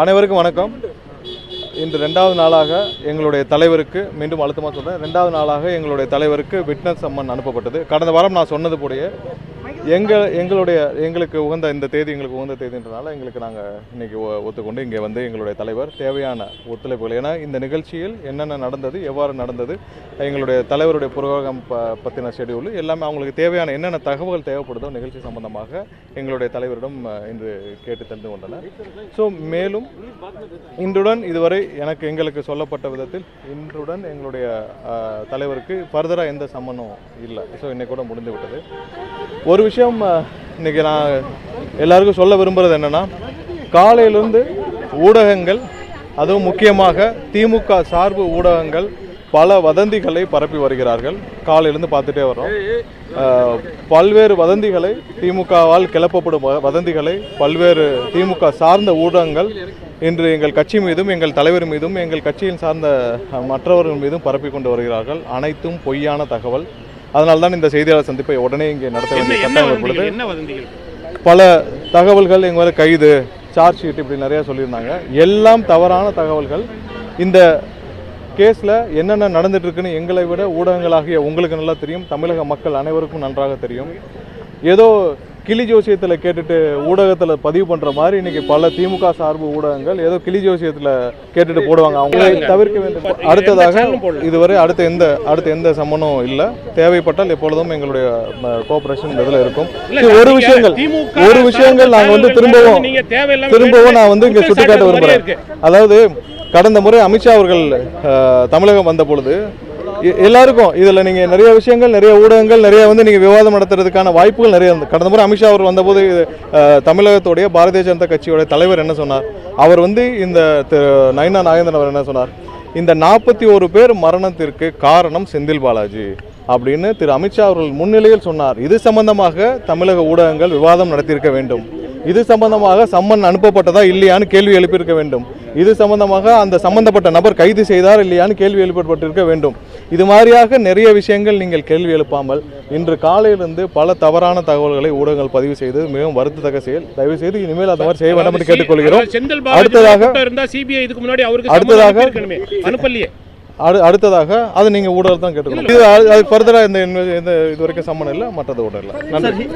அனைவருக்கும் வணக்கம். இன்று ரெண்டாவது நாளாக எங்களுடைய தலைவருக்கு மீண்டும் அழுத்தமாக சொல்கிறேன் ரெண்டாவது நாளாக எங்களுடைய தலைவருக்கு விட்னஸ் சம்மன் அனுப்பப்பட்டது. கடந்த வாரம் நான் சொன்னது போலயே எங்கள் எங்களுடைய எங்களுக்கு உகந்த இந்த தேதி எங்களுக்கு உகந்த தேதின்றனால எங்களுக்கு நாங்கள் இன்னைக்கு ஒ- ஒத்துக்கொண்டு இங்கே வந்து எங்களுடைய தலைவர் தேவையான ஒத்துழைப்புகள். ஏன்னா இந்த நிகழ்ச்சியில் என்னென்ன நடந்தது எவ்வாறு நடந்தது எங்களுடைய தலைவருடைய புரோகிராம் ப பற்றின ஷெடியூல் எல்லாமே அவங்களுக்கு தேவையான என்னென்ன தகவல்கள் தேவைப்படுதோ நிகழ்ச்சி சம்பந்தமாக எங்களுடைய தலைவரிடம் இன்று கேட்டு தெரிந்து கொண்டனர். ஸோ மேலும் இன்றுடன் இதுவரை எனக்கு எங்களுக்கு சொல்லப்பட்ட விதத்தில் இன்றுடன் எங்களுடைய தலைவருக்கு ஃபர்தராக எந்த சம்மனும் இல்லை. ஸோ இன்னைக்கு கூட முடிந்து விட்டது. ஒரு விஷயம் விஷயம் இன்றைக்கி நான் எல்லாருக்கும் சொல்ல விரும்புகிறது என்னன்னா காலையிலிருந்து ஊடகங்கள் அதுவும் முக்கியமாக திமுக சார்பு ஊடகங்கள் பல வதந்திகளை பரப்பி வருகிறார்கள். காலையிலேருந்து பார்த்துட்டே வர்றோம். பல்வேறு வதந்திகளை திமுகவால் கிளப்பப்படும் வ- வதந்திகளை பல்வேறு திமுக சார்ந்த ஊடகங்கள் இன்று எங்கள் கட்சி மீதும் எங்கள் தலைவர் மீதும் எங்கள் கட்சியின் சார்ந்த மற்றவர்கள் மீதும் பரப்பி கொண்டு வருகிறார்கள். அனைத்தும் பொய்யான தகவல். அதனால்தான் இந்த செய்தியாளர் சந்திப்பை உடனே இங்கே நடத்த வேண்டிய கட்டாயம் வதந்திகள்? பல தகவல்கள் எங்க மேல கைது சார்ஜ் ஷீட் இப்படி நிறைய சொல்லியிருந்தாங்க. எல்லாம் தவறான தகவல்கள். இந்த கேஸில் என்னென்ன நடந்துட்டு இருக்குன்னு எங்களை விட ஊடகங்களாகிய உங்களுக்கு நல்லா தெரியும். தமிழக மக்கள் அனைவருக்கும் நன்றாக தெரியும். ஏதோ கிளி ஜோசியத்தில் கேட்டுட்டு ஊடகத்தில் பதிவு பண்ணுற மாதிரி இன்னைக்கு பல திமுக சார்பு ஊடகங்கள் ஏதோ கிளி ஜோசியத்தில் கேட்டுட்டு போடுவாங்க. அவங்க தவிர்க்க வேண்டும். அடுத்ததாக. இதுவரை அடுத்த எந்த அடுத்த எந்த சம்மனும் இல்லை. தேவைப்பட்டால் எப்பொழுதும் எங்களுடைய கோஆபரேஷன் இதில் இருக்கும். ஒரு விஷயங்கள். ஒரு விஷயங்கள் நாங்க வந்து திரும்பவும் திரும்பவும் நான் வந்து இங்க சுட்டிக்காட்ட இருக்கு. அதாவது கடந்த முறை அமித்ஷா அவர்கள் தமிழகம் வந்த பொழுது எல்லாருக்கும் இதில் நீங்கள் நிறைய விஷயங்கள் நிறைய ஊடகங்கள் நிறைய வந்து நீங்கள் விவாதம் நடத்துறதுக்கான வாய்ப்புகள் நிறைய இருந்தது கடந்த முறை அமித்ஷா அவர் வந்தபோது தமிழகத்துடைய பாரதிய ஜனதா கட்சியோட தலைவர் என்ன சொன்னார்? அவர் வந்து இந்த திரு நயனா நாகேந்திரன் அவர் என்ன சொன்னார்? இந்த நாற்பத்தி ஒரு பேர் மரணத்திற்கு காரணம் செந்தில் பாலாஜி அப்படின்னு திரு அமித்ஷா அவர்கள் முன்னிலையில் சொன்னார். இது சம்பந்தமாக தமிழக ஊடகங்கள் விவாதம் நடத்தியிருக்க வேண்டும். இது சம்பந்தமாக சம்மன் அனுப்பப்பட்டதா இல்லையான்னு கேள்வி எழுப்பியிருக்க வேண்டும். இது சம்பந்தமாக அந்த சம்பந்தப்பட்ட நபர் கைது செய்தார் இல்லையான்னு கேள்வி எழுப்பப்பட்டிருக்க வேண்டும். இது மாதிரியாக நிறைய விஷயங்கள் நீங்கள் கேள்வி எழுப்பாமல் இன்று காலையிலிருந்து பல தவறான தகவல்களை ஊடகங்கள் பதிவு செய்து மிகவும் வருத்தத்தக்க செயல். தயவு செய்து இனிமேல் அந்த மாதிரி செய்ய வேண்டாம் என்று கேட்டுக்கொள்கிறோம். அடுத்ததாக- இருந்தா சிபிஐ இதுக்கு முன்னாடி அவருக்கு அடுத்ததாக-. அனுப்பலையே. அடு அடுத்ததாக அது நீங்கள் ஊடகம் தான் கேட்டுக்கணும் இது அது ஃபர்தராக இந்த இந்த இது வரைக்கும் சம்மன் இல்லை மற்றது ஊடகம் இல்லை நன்றி